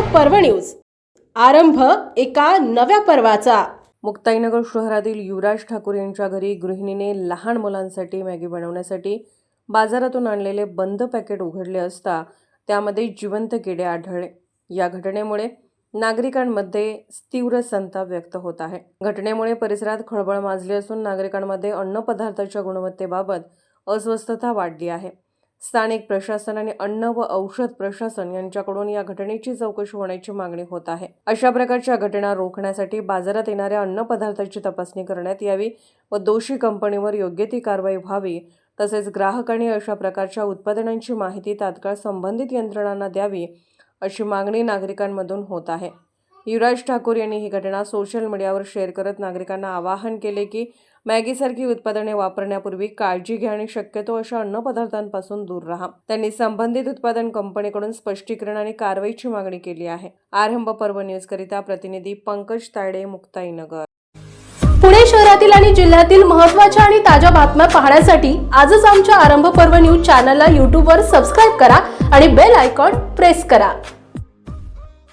पर्व न्यूज. आरंभ एका नव्या पर्वाचा. मुक्ताईनगर शहरातील युवराज ठाकूर यांच्या घरी गृहिणीने लहान मुलांसाठी मॅगी बनवण्यासाठी बाजारातून आणलेले बंद पॅकेट उघडले असता त्यामध्ये जिवंत किडे आढळले. या घटनेमुळे नागरिकांमध्ये तीव्र संताप व्यक्त होत आहे. घटनेमुळे परिसरात खळबळ माजली असून नागरिकांमध्ये अन्नपदार्थाच्या गुणवत्तेबाबत अस्वस्थता वाढली आहे. स्थानिक प्रशासन आणि अन्न व औषध प्रशासन यांच्याकडून या घटनेची चौकशी होण्याची मागणी होत आहे. अशा प्रकारच्या घटना रोखण्यासाठी बाजारात येणाऱ्या अन्नपदार्थाची तपासणी करण्यात यावी व दोषी कंपनीवर योग्य ती कारवाई व्हावी तसेच ग्राहकांनी अशा प्रकारच्या उत्पादनांची माहिती तात्काळ संबंधित यंत्रणांना द्यावी अशी मागणी नागरिकांमधून होत आहे. युवराज ठाकूर यांनी ही घटना सोशल मीडियावर शेअर करत नागरिकांना आवाहन केले की मॅगीसारखी उत्पादने वापरण्यापूर्वी काळजी घ्या आणि शक्यतो अशा अन्नपदार्थांपासून दूर राहा. त्यांनी संबंधित उत्पादन कंपनीकडून स्पष्टीकरण आणि कारवाईची मागणी केली आहे. आरंभ पर्व न्यूजकरिता प्रतिनिधी पंकज तायडे मुक्ताईनगर. पुणे शहरातील आणि जिल्ह्यातील महत्त्वाच्या आणि ताज्या बातम्या पाहण्यासाठी आजच आमच्या आरंभ पर्व न्यूज चॅनलला यूट्यूबवर सबस्क्राईब करा आणि बेल आयकॉन प्रेस करा.